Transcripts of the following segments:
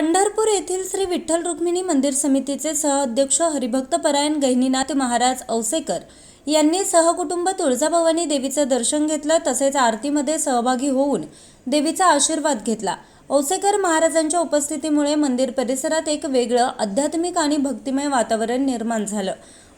पंढरपूर येथील श्री विठ्ठल रुक्मिणी मंदिर समितीचे सहअध्यक्ष हरिभक्त परायण गहिनीनाथ महाराज औसेकर यांनी सहकुटुंब तुळजाभवानी देवीचं दर्शन घेतलं तसेच आरतीमध्ये सहभागी होऊन देवीचा आशीर्वाद घेतला. औसेकर महाराजांच्या उपस्थितीमुळे मंदिर परिसरात एक वेगळं आध्यात्मिक आणि भक्तिमय वातावरण निर्माण झालं.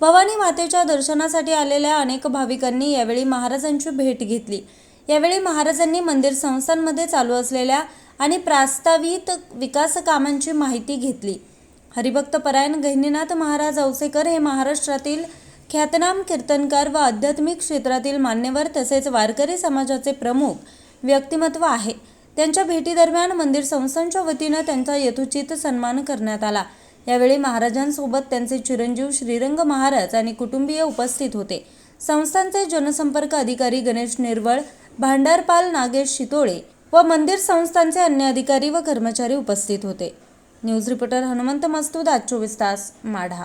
भवानी मातेच्या दर्शनासाठी आलेल्या अनेक भाविकांनी यावेळी महाराजांची भेट घेतली. यावेळी महाराजांनी मंदिर संस्थांमध्ये चालू असलेल्या आणि प्रास्तावित विकास कामांची माहिती घेतली. हरिभक्त परायण गहिनीनाथ महाराज औसेकर हे महाराष्ट्रातील ख्यातनाम कीर्तनकार व आध्यात्मिक क्षेत्रातील मान्यवर तसेच वारकरी समाजाचे प्रमुख व्यक्तिमत्व आहे. त्यांच्या भेटीदरम्यान मंदिर संस्थांच्या वतीनं त्यांचा यथोचित सन्मान करण्यात आला. यावेळी महाराजांसोबत त्यांचे चिरंजीव श्रीरंग महाराज आणि कुटुंबीय उपस्थित होते. संस्थांचे जनसंपर्क अधिकारी गणेश निर्वळ भांडारपाल नागेश शितोळे व मंदिर संस्थांचे अन्य अधिकारी व कर्मचारी उपस्थित होते. न्यूज रिपोर्टर हनुमंत मस्तूद आज चोवीस तास माढा.